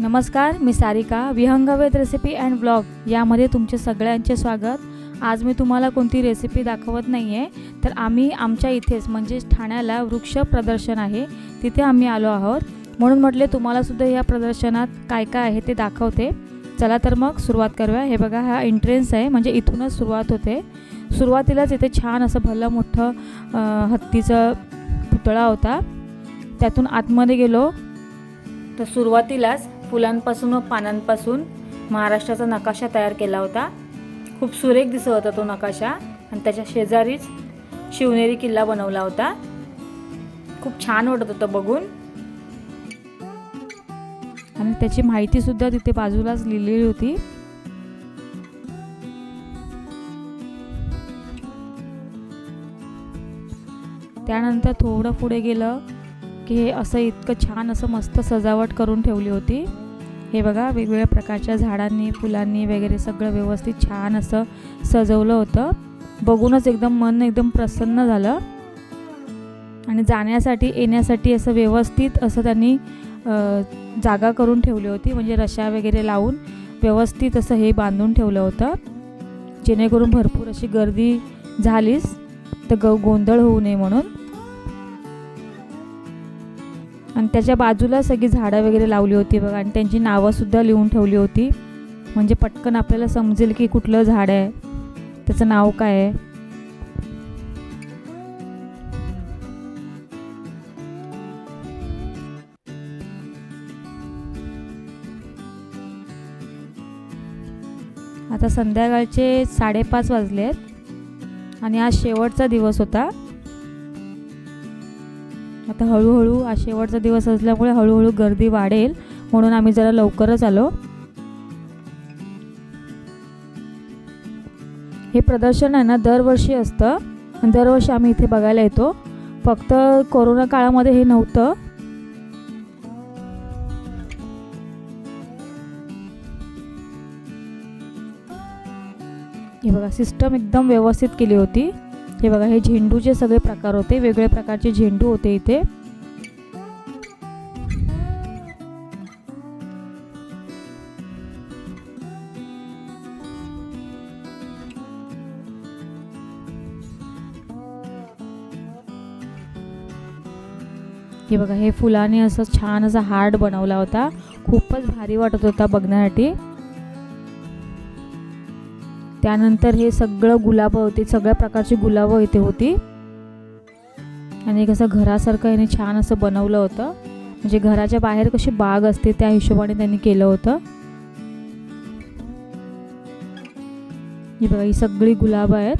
नमस्कार मी Sarika. Vihangved recipe and blog यामध्ये तुमचे सगळ्यांचे स्वागत. आज मी तुम्हाला कोणती रेसिपी दाखवत नाही आहे तर आम्ही आमच्या इथेच म्हणजेच ठाण्याला वृक्ष प्रदर्शन आहे. तिथे आम्ही आलो आहोत. म्हणून म्हटले तुम्हालासुद्धा या प्रदर्शनात काय काय आहे ते दाखवते. चला तर मग सुरुवात करूया. हे बघा हा एंट्रन्स आहे म्हणजे इथूनच सुरुवात होते. सुरुवातीलाच इथे छान असं भलं मोठं हत्तीचं पुतळा होता. त्यातून आतमध्ये गेलो. तर सुरुवातीलाच फुलांपासून व पानांपासून महाराष्ट्राचा नकाशा तयार केला होता. खूप सुरेख दिसत होता तो नकाशा आणि त्याच्या शेजारीच शिवनेरी किल्ला बनवला होता. खूप छान वाटत होतं बघून. आणि त्याची माहितीसुद्धा तिथे बाजूलाच लिहिलेली होती. त्यानंतर थोडं पुढे गेलं की हे असं इतकं छान असं मस्त सजावट करून ठेवली होती. हे बघा वेगवेगळ्या प्रकारच्या झाडांनी फुलांनी वगैरे सगळं व्यवस्थित छान असं सजवलं होतं. बघूनच एकदम मन एकदम प्रसन्न झालं. आणि जाण्यासाठी येण्यासाठी असं व्यवस्थित असं त्यांनी जागा करून ठेवली होती. म्हणजे रशा वगैरे लावून व्यवस्थित असं हे बांधून ठेवलं होतं. जेणेकरून भरपूर अशी गर्दी झालीच. तर ग गोंधळ होऊ नये म्हणून. आणि त्याच्या बाजूला सगळी झाडं वगैरे लावली होती बघा. आणि त्यांची नावंसुद्धा लिहून ठेवली होती. म्हणजे पटकन आपल्याला समजेल की कुठलं झाड आहे. त्याचं नाव काय आहे. आता संध्याकाळचे साडेपाच वाजले आहेत आणि आज शेवटचा दिवस होता. आता हळूहळू शेवटचा दिवस असल्यामुळे हळूहळू गर्दी वाढेल. म्हणून आम्ही जरा लवकरच आलो. हे प्रदर्शन आहे ना दरवर्षी असतं. दरवर्षी आम्ही इथे बघायला येतो. फक्त कोरोना काळामध्ये हे नव्हतं. हे बघा सिस्टम एकदम व्यवस्थित केली होती. हे बघा हे झेंडूचे सगळे प्रकार होते वेगवेगळ्या प्रकारचे झेंडू होते इथे. हे बघा हे फुलाने असं छान असा हार्ट बनवला होता. खूपच भारी वाटत होता बघण्यासाठी. त्यानंतर हे सगळं गुलाबं होती सगळ्या प्रकारची गुलाबं इथे होती. आणि कसं घरासारखं याने छान असं बनवलं होतं. म्हणजे घराच्या बाहेर कशी बाग असते त्या हिशोबाने त्यांनी केलं होतं. ही बघा ही सगळी गुलाबं आहेत.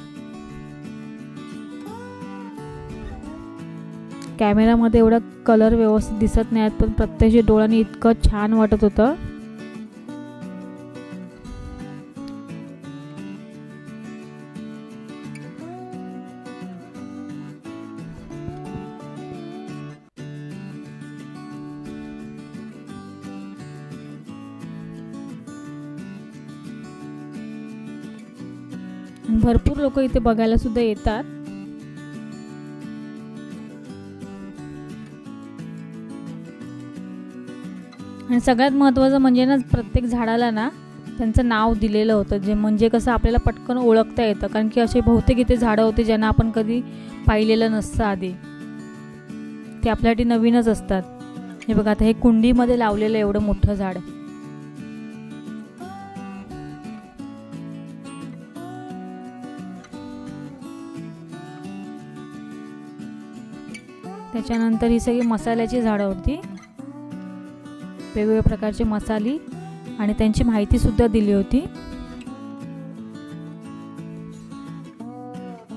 कॅमेरामध्ये एवढा कलर व्यवस्थित दिसत नाही आहेत पण प्रत्यक्ष डोळ्यांनी इतकं छान वाटत होतं. भरपूर लोक इथे बघायला सुद्धा येतात. आणि सगळ्यात महत्त्वाचं म्हणजे ना प्रत्येक झाडाला ना त्यांचं नाव दिलेलं होतं. जे म्हणजे कसं आपल्याला पटकन ओळखता येतं. कारण की असे बहुतेक इथे झाडं होते ज्यांना आपण कधी पाहिलेलं नसतं आधी. ते आपल्यासाठी नवीनच असतात. हे बघा आता हे कुंडीमध्ये लावलेलं एवढं मोठं झाड. त्याच्यानंतर ही सगळी मसाल्याची झाडं होती. वेगवेगळ्या प्रकारचे मसाले आणि त्यांची माहितीसुद्धा दिली होती.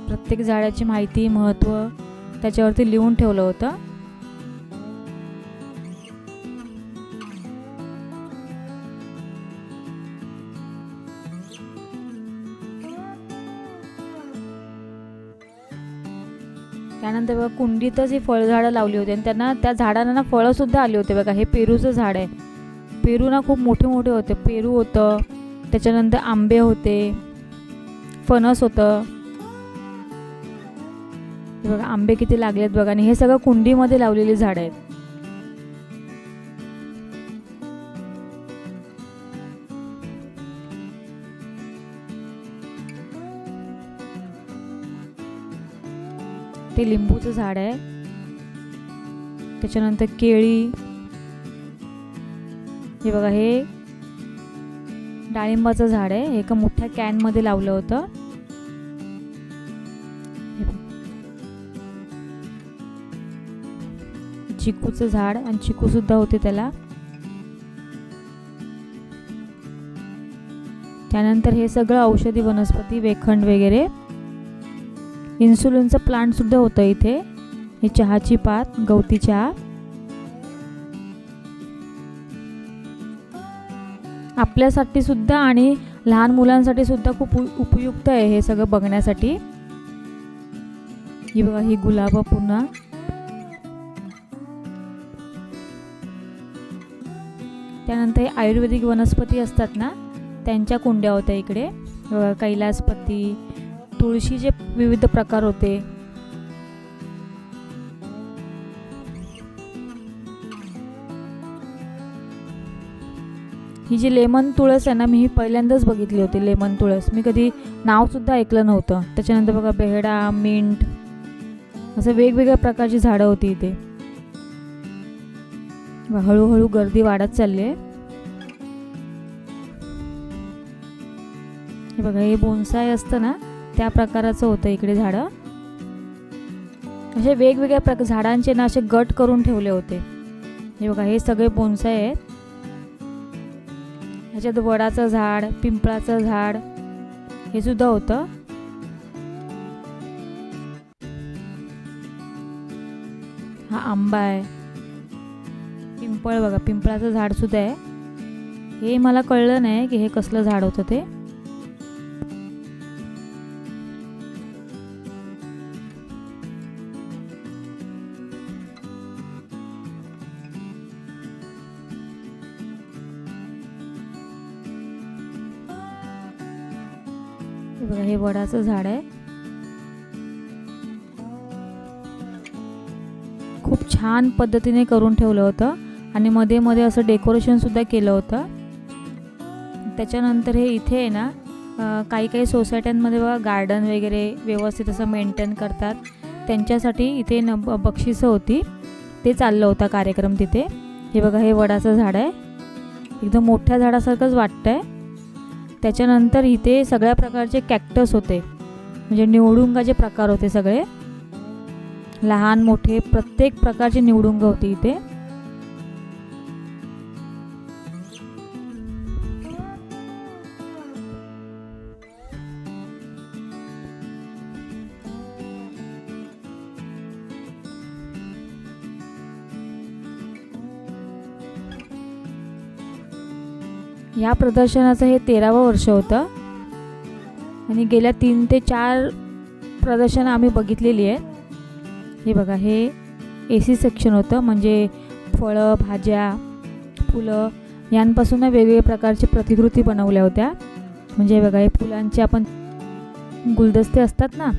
प्रत्येक झाडाची माहिती महत्त्व त्याच्यावरती लिहून ठेवलं होतं. त्यानंतर बघा कुंडीतच ही फळझाडं लावली होती आणि त्यांना त्या झाडांना ना फळं आली होते बघा. हे पेरूचं झाड आहे. पेरू ना खूप मोठे मोठे होते. पेरू होतं त्याच्यानंतर आंबे होते फणस होतं. बघा आंबे किती लागलेत बघा. आणि हे सगळं कुंडीमध्ये लावलेली झाडं आहेत. ते लिंबूचं झाड आहे. त्याच्यानंतर केळी. हे बघा हे डाळिंबाचं झाड आहे. एका मोठ्या कॅनमध्ये लावलं होतं. चिकूचं झाड आणि चिकू सुद्धा होते त्याला. त्यानंतर हे सगळं औषधी वनस्पती वेखंड वगैरे. इन्सुलिनचं प्लांटसुद्धा होतं इथे. ही चहाची पात गवती चहा. आपल्यासाठी सुद्धा आणि लहान मुलांसाठी सुद्धा खूप उपयुक्त आहे हे सगळं बघण्यासाठी. ही बघा ही गुलाब पुन्हा त्यानंतर हे आयुर्वेदिक वनस्पती असतात ना त्यांच्या कुंड्या होत्या इकडे. कैलासपती कैलासपती तुळशीचे विविध प्रकार होते. ही जी लेमन तुळस आहे ना मी ही पहिल्यांदाच बघितली होती लेमन तुळस. मी कधी नावसुद्धा ऐकलं नव्हतं. त्याच्यानंतर बघा बेहडा मिंट असं वेगवेगळ्या प्रकारची झाडं होती इथे. हळूहळू गर्दी वाढत चालली आहे. हे बघा हे बोनसाय असतं ना त्या प्रकाराचं होतं इकडे झाडं. असे वेगवेगळ्या प्रकार झाडांचे ना असे गट करून ठेवले होते. हे बघा हे सगळे बोन्साय आहेत. ह्याच्यात वडाचं झाड पिंपळाचं झाड हे सुद्धा होतं. हा आंबा आहे. पिंपळ बघा पिंपळाचं झाड सुद्धा आहे. हे मला कळलं नाही की हे कसलं झाड होतं ते. वडाचं झाड आहे. खूप छान पद्धतीने करून ठेवलं होतं आणि मध्ये मध्ये असं डेकोरेशनसुद्धा केलं होतं. त्याच्यानंतर हे इथे आहे ना काही काही सोसायट्यांमध्ये बघा गार्डन वगैरे व्यवस्थित असं मेंटेन करतात. त्यांच्यासाठी इथे न बक्षिसं होती. ते चाललं होता कार्यक्रम तिथे. हे बघा हे वडाचं झाड आहे. एकदम मोठ्या झाडासारखंच वाटतं आहे त्याच्यानंतर इथे सगळ्या प्रकारचे कॅक्टस होते. म्हणजे निवडुंगाचे प्रकार होते सगळे. लहान मोठे प्रत्येक प्रकारचे निवडुंग होते इथे. या प्रदर्शनाचं हे तेरावं वर्ष होतं. आणि गेल्या तीन ते चार प्रदर्शनं आम्ही बघितलेली आहेत हे बघा हे ए सी सेक्शन होतं. म्हणजे फळं भाज्या फुलं यांपासून वेगवेगळ्या प्रकारची प्रतिकृती बनवल्या होत्या. म्हणजे हे बघा हे फुलांचे आपण गुलदस्ते असतात ना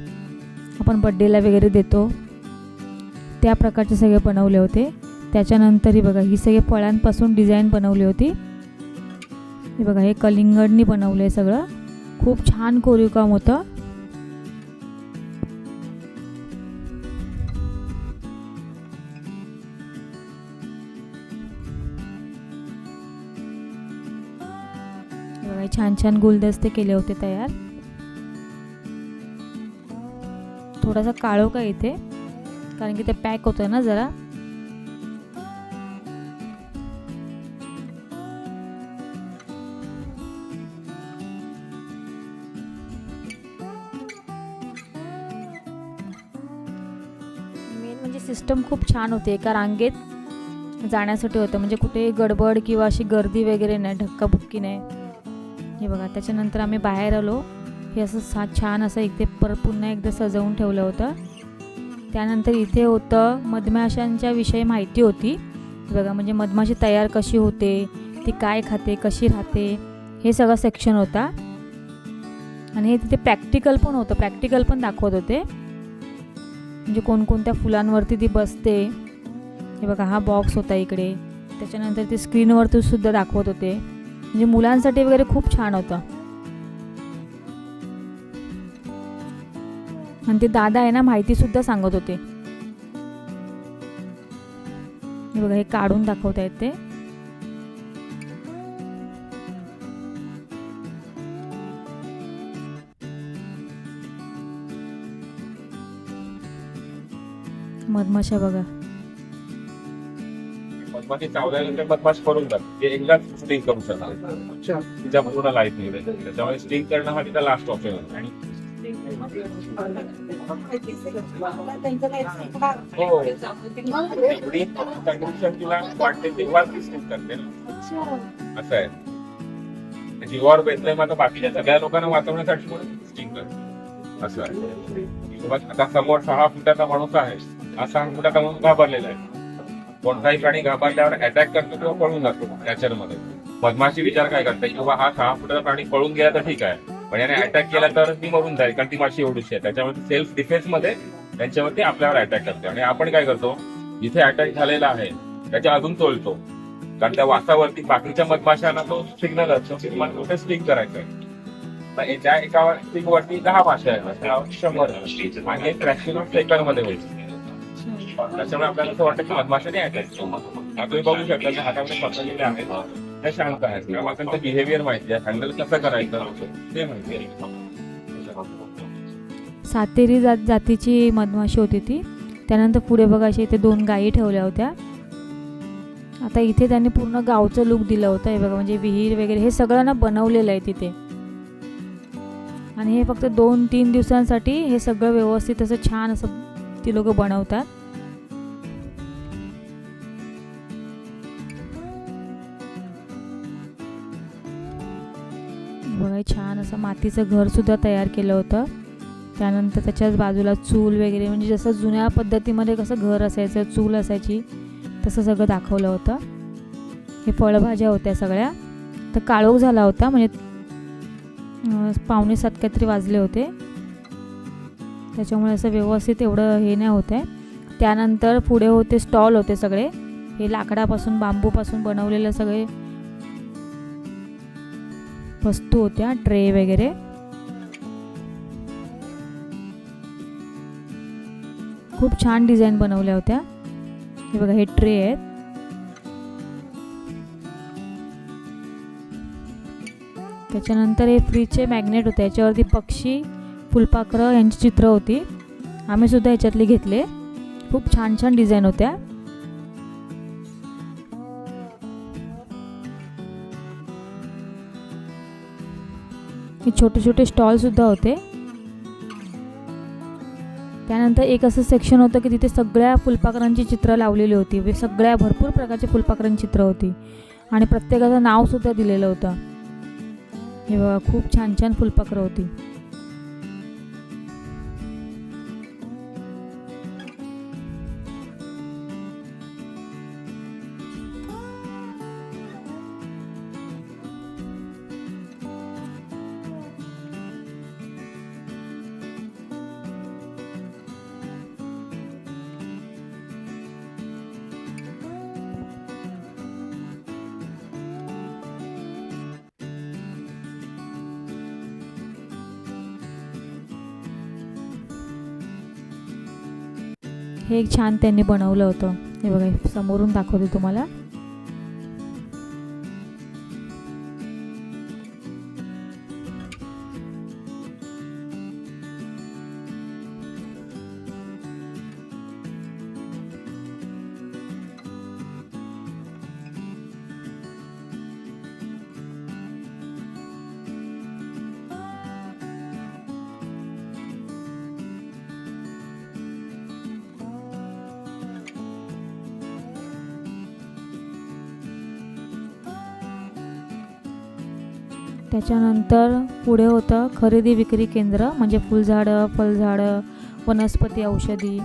आपण बड्डेला वगैरे देतो. त्या प्रकारचे सगळे बनवले होते. त्याच्यानंतरही बघा ही सगळे फळांपासून डिझाईन बनवली होती. हे बघा हे कलिंगडनी बनवलं आहे सगळं. खूप छान कोरीव काम होतं बघा हे छान छान गुलदस्ते केले होते तयार. थोडासा काळो का इथे कारण की ते पॅक होतं ना जरा. म्हणजे मेन सिस्टम खूप छान होते. एका रांगेत जाण्यासाठी होतं. म्हणजे कुठे गडबड किंवा अशी गर्दी वगैरे नाही धक्काबुक्की नाही. हे बघा त्याच्यानंतर आम्ही बाहेर आलो. हे असं सा छान असं इथे पर पुन्हा एकदा सजवून ठेवलं होतं. त्यानंतर इथे होतं मधमाशांच्या विषयी माहिती होती. हे बघा म्हणजे मधमाशी तयार कशी होते ती काय खाते कशी राहते हे सगळं सेक्शन होता. आणि हे तिथे प्रॅक्टिकल पण होतं. प्रॅक्टिकल पण दाखवत होते. म्हणजे कोणकोणत्या फुलांवरती ती बसते. हे बघा हा बॉक्स होता इकडे. त्याच्यानंतर ते स्क्रीनवरती सुद्धा दाखवत होते. म्हणजे मुलांसाठी वगैरे खूप छान होतं. आणि ते दादा आहे ना माहिती सुद्धा सांगत होते. हे बघा हे काढून दाखवत आहेत ते. मधमाशा बघा. मधमाशी चावल्यानंतर मधमाश पडून जाते ते एकदाच स्टिंग करू शकतात अच्छा. तिच्या पूर्ण लाईफ निघेल त्याच्यामुळे स्टिंग करणं हा तिचा लास्ट ऑप्शन आहे. आणि हो. एवढी कंडिशन तिला वाटते तेव्हा ती स्टिंग करते ना. असं आहे. जीवावर बेसलंय मग आता बाकीच्या सगळ्या लोकांना वाचवण्यासाठी म्हणून स्टिंग करते? असं आहे. किंवा आता समोर सहा फुटाचा माणूस आहे. असा कुठं फुटाचा घाबरलेला आहे. कोणताही प्राणी घाबरल्यावर अटॅक करतो किंवा पळून जातो नॅचरमध्ये मधमाशी विचार काय करते किंवा हा सहा फुटाचा प्राणी पळून गेला तर ठीक आहे. पण याने अटॅक केला तर ती मरून जाईल कारण ती माशी एवढीशी आहे. त्याच्यामध्ये सेल्फ डिफेन्समध्ये त्यांच्यावरती आपल्यावर अटॅक करते. आणि आपण काय करतो? जिथे अटॅक झालेला आहे त्याच्या अजून तोलतो कारण त्या वासावरती बाकीच्या मधमाशांना तो सिग्नल असतो की तुम्हाला कुठे स्टिक करायचं आहे तर त्या एका स्टिक वरती दहा माशा आहेत. त्या शंभर आणि फ्रॅक्शन ऑफ सेकंडमध्ये होईल. त्याच्यामुळे आपल्याला असं वाटतं की मधमाशाने अटॅक केला तुम्ही बघू शकता की हातामध्ये पकडलेले आहेत त्या शांत आहेत. किंवा त्यांचं बिहेवियर माहिती आहे. हँडल कसं करायचं ते माहिती आहे. सातेरी जात जातीची मधमाशी होती ती. त्यानंतर पुढे बघा अशा इथे दोन गायी ठेवल्या होत्या. आता इथे त्यांनी पूर्ण गावचं लुक दिलं होतं. हे बघा म्हणजे विहीर वगैरे हे सगळं ना बनवलेलं आहे तिथे. आणि हे फक्त दोन तीन दिवसांसाठी हे सगळं व्यवस्थित असं छान असं ती लोक बनवतात. असं मातीचं घरसुद्धा तयार केलं होतं. त्यानंतर त्याच्याच बाजूला चूल वगैरे म्हणजे जसं जुन्या पद्धतीमध्ये कसं घर असायचं चूल असायची तसं सगळं दाखवलं होतं. हे फळभाज्या होत्या सगळ्या. तर काळोख झाला होता म्हणजे पावणे सात काहीतरी वाजले होते. त्याच्यामुळे असं व्यवस्थित एवढं हे नाही होतं आहे. त्यानंतर पुढे होते स्टॉल होते सगळे. हे लाकडापासून बांबूपासून बनवलेले सगळे वस्तू होत्या ट्रे वगैरे. खूप छान डिझाईन बनवल्या होत्या. हे बघा हे ट्रे आहेत. त्याच्यानंतर हे फ्रीजचे मॅग्नेट होते याच्यावरती पक्षी फुलपाखरं यांची चित्र होती. आम्ही सुद्धा याच्यातली घेतले. खूप छान छान डिझाईन होत्या. हे छोटे छोटे स्टॉलसुद्धा होते. त्यानंतर एक असं सेक्शन होतं की तिथे सगळ्या फुलपाखरांची चित्रं लावलेली होती. म्हणजे सगळ्या भरपूर प्रकारची फुलपाखरांची चित्रं होती. आणि प्रत्येकाचं नावसुद्धा दिलेलं होतं. हे बघा खूप छान छान फुलपाखरं होती. हे एक छान त्यांनी बनवलं होतं. हे बघा समोरून दाखवते तुम्हाला. त्याच्यानंतर पुढे होतं खरेदी विक्री केंद्र म्हणजे फुलझाडं फळझाडं वनस्पती औषधी.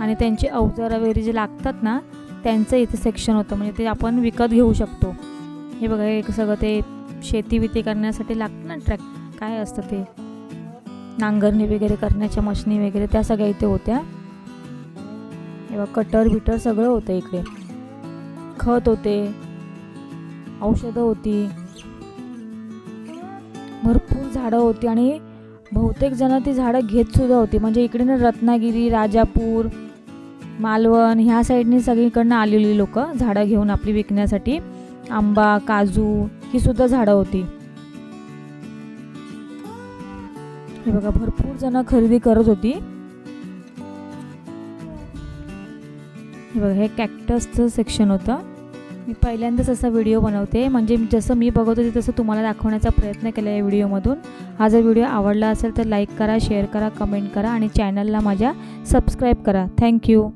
आणि त्यांची अवजारं वगैरे जे लागतात ना त्यांचं इथे सेक्शन होतं. म्हणजे ते आपण विकत घेऊ शकतो. हे बघा हे सगळं ते शेती विती करण्यासाठी लागतं ना ट्रॅक. काय असतं ते? नांगरणी वगैरे करण्याच्या मशनी वगैरे त्या सगळ्या इथे होत्या. हे बघा कटर बिटर सगळं होतं इकडे. खत होते औषधं होती. भरपूर झाडं होती आणि बहुतेक जण ती झाडं घेतसुद्धा होती. म्हणजे इकडे रत्नागिरी राजापूर मालवण ह्या साईडने सगळीकडनं आलेली लोकं झाडं घेऊन आपली विकण्यासाठी. आंबा काजू ही सुद्धा झाडं होती. हे बघा भरपूर जण खरेदी करत होती. हे बघा हे कॅक्टसचं सेक्शन होतं. मी पहिल्यांदाच असा व्हिडिओ बनवते. म्हणजे जसं मी बघत होते तसं तुम्हाला दाखवण्याचा प्रयत्न केला या व्हिडिओमधून. हा जर व्हिडिओ आवडला असेल तर लाईक करा शेअर करा कमेंट करा आणि चॅनलला माझ्या सबस्क्राईब करा. थँक्यू.